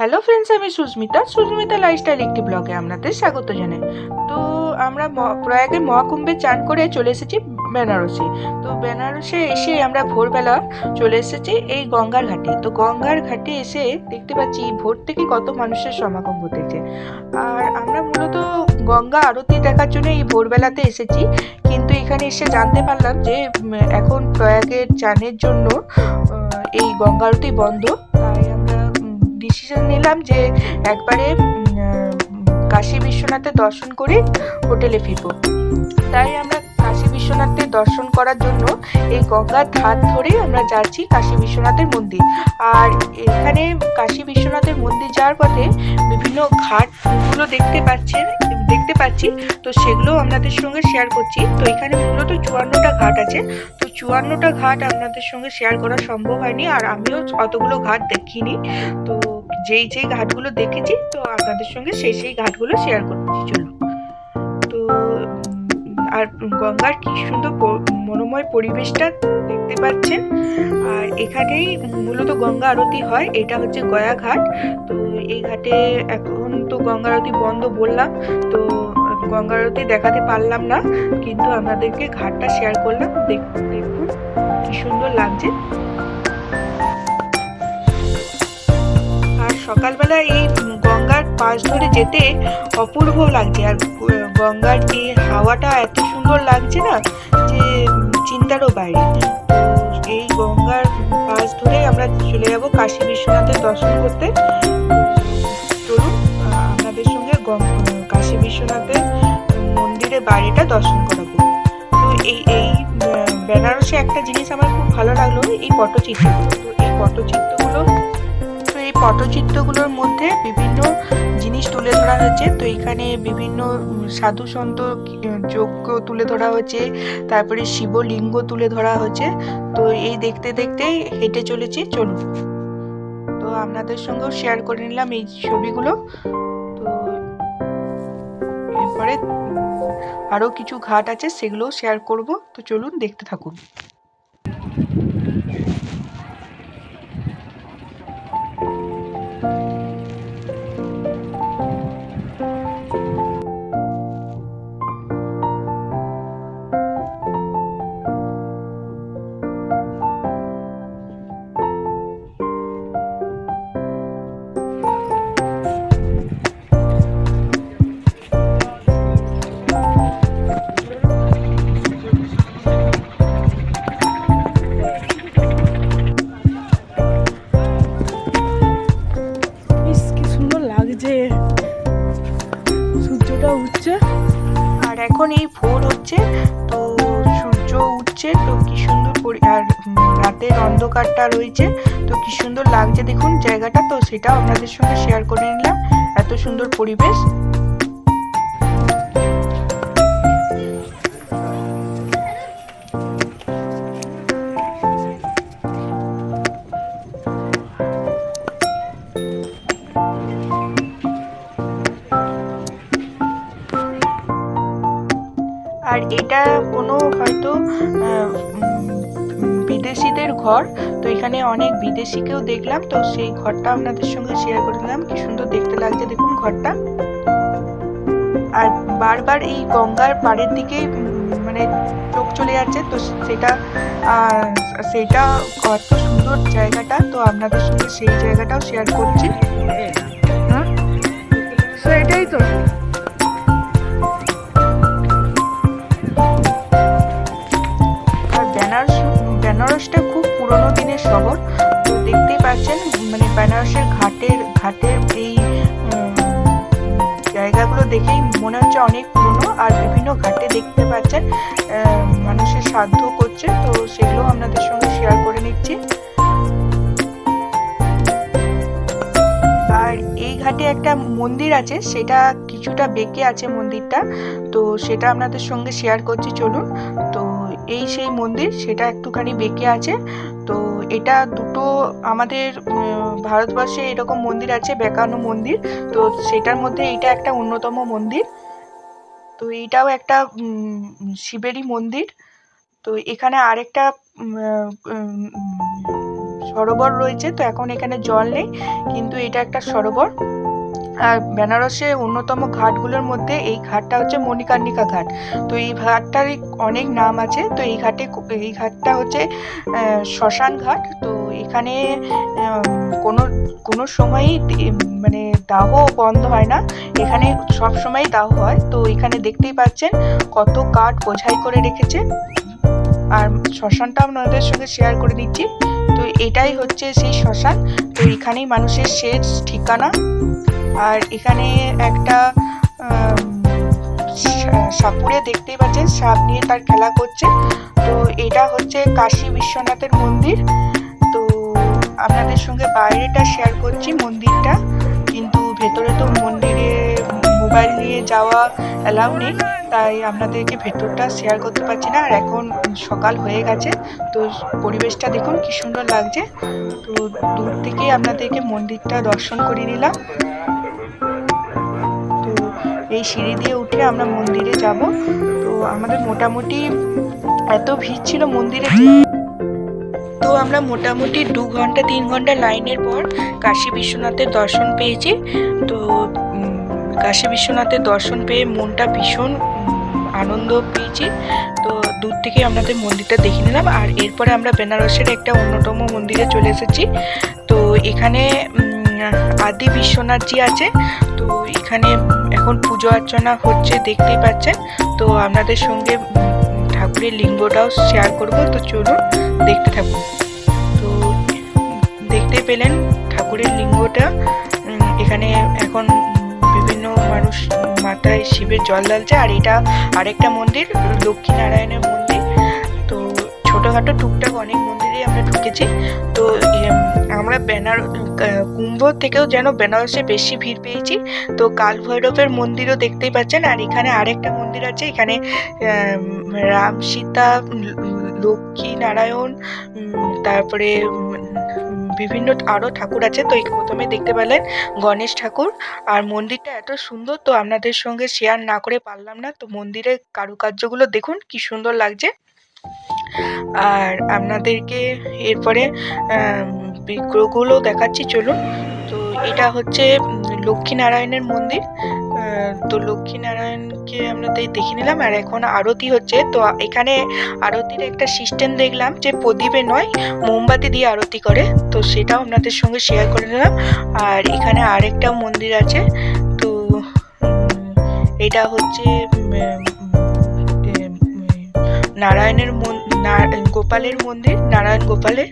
Hello friends আমি Susmita. Susmita lifestyle একটি ব্লগে আপনাদের স্বাগত জানাই। তো আমরা ম- প্রয়াগে মহাকুম্ভে চান করে চলে এসেছি বেনারসে। তো বেনারসে এসে আমরা ভোরবেলা চলে এসেছি এই গঙ্গার ঘাটে। তো গঙ্গার ঘাটে এসে দেখতে পাচ্ছি ভোর থেকে কত মানুষের সমাগম হতেছে আর আমরা মূলত গঙ্গা আরতি দেখার জন্য এই ভোরবেলাতে এসেছি। কিন্তু এখানে এসে জানতে পারলাম যে এখন প্রয়াগের চানের জন্য এই গঙ্গা আরতি বন্ধ। নিলাম যে একবারে কাশী বিশ্বনাথের দর্শন করে হোটেলে ফিরব। তাই আমরা কাশী বিশ্বনাথের দর্শন করার জন্য এই গঙ্গার ধার ধরে আমরা যাচ্ছি কাশী বিশ্বনাথের মন্দির। আর এখানে কাশী বিশ্বনাথের মন্দির যাওয়ার পথে বিভিন্ন ঘাটগুলো দেখতে পাচ্ছেন দেখতে পাচ্ছি। তো সেগুলো আপনাদের সঙ্গে শেয়ার করছি। তো এখানে মূলত চুয়ান্নটা ঘাট আছে। তো চুয়ান্নটা ঘাট আপনাদের সঙ্গে শেয়ার করা সম্ভব হয়নি আর আমিও অতগুলো ঘাট দেখিনি। তো যেই যেই ঘাটগুলো দেখেছি, তো আপনাদের সঙ্গে সেই সেই ঘাটগুলো শেয়ার করছি। চলুন। আর গঙ্গার কি সুন্দর মনোময় পরিবেশটা দেখতে পাচ্ছেন। আর এখানেই মূলত গঙ্গা আরতি হয়, এটা হচ্ছে গয়া ঘাট। তো এই ঘাটে এখন তো গঙ্গা আরতি বন্ধ বললাম, তো গঙ্গা আরতি দেখাতে পারলাম না, কিন্তু আপনাদেরকে ঘাটটা শেয়ার করলাম। দেখ- দেখুন, কি সুন্দর লাগছে। সকালবেলা এই গঙ্গার পাশ ধরে যেতে অপূর্ব লাগছে। আর গঙ্গার এই হাওয়াটা এত সুন্দর লাগছে না, যে চিন্তারও বাইরে। এই গঙ্গার পাশ ধরে আমরা চলে যাব কাশী বিশ্বনাথের দর্শন করতে। চলুন আপনাদের সঙ্গে কাশী বিশ্বনাথের মন্দিরের বাড়িটা দর্শন করাবো। তো এই এই বেনারসে একটা জিনিস আমার খুব ভালো লাগল, এই পটচিত্র। তো এই পটচিত্রগুলো পটচিত্রগুলোর মধ্যে বিভিন্ন জিনিস তুলে ধরা হয়েছে। তো এখানে বিভিন্ন সাধু সন্ত যজ্ঞ তুলে ধরা হয়েছে, তারপরে শিবলিঙ্গ তুলে ধরা হয়েছে। তো এই দেখতে দেখতে হেঁটে চলেছি, চলুন। তো আপনাদের সঙ্গেও শেয়ার করে নিলাম এই ছবিগুলো। তো এরপরে আরও কিছু ঘাট আছে, সেগুলোও শেয়ার করব। তো চলুন দেখতে থাকুন। এখন এই ভোর হচ্ছে, তো সূর্য উঠছে, তো কি সুন্দর পরি- আর রাতের অন্ধকারটা রয়েছে, তো কি সুন্দর লাগছে দেখুন জায়গাটা, তো সেটাও আপনাদের সঙ্গে শেয়ার করে নিলাম। এত সুন্দর পরিবেশ। এটা কোনো হয়তো বিদেশিদের ঘর। তো এখানে অনেক বিদেশিকেও দেখলাম। তো সেই ঘরটা আপনাদের সঙ্গে শেয়ার করে দিলাম। কি সুন্দর দেখতে লাগছে দেখুন ঘরটা। আর বারবার এই গঙ্গার পাড়ের দিকে মানে চোখ চলে যাচ্ছে। তো সেটা সেটা কত সুন্দর জায়গাটা। তো আপনাদের সঙ্গে সেই জায়গাটাও শেয়ার করছি। হ্যাঁ। এটাই তো। পুরনো দিনের শহর। তো দেখতেই পাচ্ছেন মানে বেনারসের ঘাটের ঘাটের এই জায়গাগুলো দেখেই মনে হচ্ছে অনেক পুরনো আর বিভিন্ন ঘাটে দেখতে পাচ্ছেন মানুষের সাধ্য করছে। তো সেগুলো আপনাদের সঙ্গে শেয়ার করে নিচ্ছি। আর এই ঘাটে একটা মন্দির আছে, সেটা কিছুটা বেঁকে আছে মন্দিরটা। তো সেটা আপনাদের সঙ্গে শেয়ার করছি, চলুন। তো এই সেই মন্দির, সেটা একটুখানি বেঁকে আছে। এটা দুটো আমাদের ভারতবর্ষে এরকম মন্দির আছে বেকানো মন্দির। তো সেটার মধ্যে এটা একটা অন্যতম মন্দির। তো এটাও একটা শিবেরই মন্দির। তো এখানে আরেকটা সরোবর রয়েছে। তো এখন এখানে জল নেই, কিন্তু এটা একটা সরোবর। বেনারসের অন্যতম ঘাটগুলোর মধ্যে এই ঘাটটা হচ্ছে মণিকর্ণিকা ঘাট। তো এই ঘাটটার অনেক নাম আছে। তো এই ঘাটে এই ঘাটটা হচ্ছে শ্মশান ঘাট। তো এখানে কোনো কোনো সময়ই মানে দাহ বন্ধ হয় না। এখানে সব সময় দাহ হয়। তো এখানে দেখতেই পাচ্ছেন কত কাঠ বোঝাই করে রেখেছে। আর শ্মশানটা আপনাদের সঙ্গে শেয়ার করে দিচ্ছি তো এটাই হচ্ছে সেই শ্মশান। তো এখানেই মানুষের শেষ ঠিকানা। আর এখানে একটা আম, সা- সাপুড়ে দেখতেই পাচ্ছেন সাপ নিয়ে তার খেলা করছে। তো এটা হচ্ছে কাশী বিশ্বনাথের মন্দির। তো আপনাদের সঙ্গে বাইরেটা শেয়ার করছি মন্দিরটা। কিন্তু ভেতরে তো মন্দিরে মোবাইল নিয়ে যাওয়া অ্যালাউ নেই। তাই আপনাদেরকে ভেতরটা শেয়ার করতে পারছি না। আর এখন সকাল হয়ে গেছে। তো পরিবেশটা দেখুন কি সুন্দর লাগছে। তো দূর থেকে আপনাদেরকে মন্দিরটা দর্শন করিয়ে নিলাম। এই সিঁড়ি দিয়ে উঠে আমরা মন্দিরে যাব। তো আমাদের মোটামুটি এত ভিড় ছিল মন্দিরে তো আমরা মোটামুটি দু ঘণ্টা, তিন ঘণ্টা লাইনের পর কাশী বিশ্বনাথের দর্শন পেয়েছি। তো কাশী বিশ্বনাথের দর্শন পেয়ে মনটা ভীষণ আনন্দ পেয়েছি। তো দূর থেকে আমাদের মন্দিরটা দেখে নিলাম। আর এরপরে আমরা বেনারসের একটা অন্যতম মন্দিরে চলে এসেছি। তো এখানে আদি বিশ্বনাথজি আছে। তো এখানে এখন পুজো অর্চনা হচ্ছে, দেখতেই পাচ্ছেন। তো আপনাদের সঙ্গে ঠাকুরের লিঙ্গটাও শেয়ার করব। তো চলুন দেখতে থাকুন। তো দেখতে পেলেন ঠাকুরের লিঙ্গটা। এখানে এখন বিভিন্ন মানুষ মাথায় শিবের জল ঢালছে। আর এটা আরেকটা মন্দির, লক্ষ্মীনারায়ণের মন্দির। তো ছোটোখাটো টুকটাক অনেক মন্দিরেই আমরা ঢুকেছি। তো আমরা বেনার কুম্ভ থেকেও যেন বেনারসে বেশি ভিড় পেয়েছি। তো কাল ভৈরবের মন্দিরও দেখতেই পাচ্ছেন, আর এখানে আরেকটা মন্দির আছে, এখানে রাম সীতা, লক্ষ্মী নারায়ণ তারপরে বিভিন্ন আরও ঠাকুর আছে। তো প্রথমে দেখতে পেলেন গণেশ ঠাকুর। আর মন্দিরটা এত সুন্দর, তো আপনাদের সঙ্গে শেয়ার না করে পারলাম না। তো মন্দিরের কারুকার্যগুলো দেখুন, কি সুন্দর লাগছে। আর আপনাদেরকে এরপরে বিগ্রহগুলো দেখাচ্ছি, চলুন। তো এটা হচ্ছে লক্ষ্মীনারায়ণের মন্দির। তো লক্ষ্মীনারায়ণকে আমরা তাই দেখে নিলাম, আর এখন আরতি হচ্ছে। তো এখানে আরতির একটা সিস্টেম দেখলাম যে প্রদীপে নয়, মোমবাতি দিয়ে আরতি করে। তো সেটাও আপনাদের সঙ্গে শেয়ার করে নিলাম। আর এখানে আরেকটা মন্দির আছে। তো এটা হচ্ছে নারায়ণের গোপালের মন্দির, নারায়ণ গোপালের।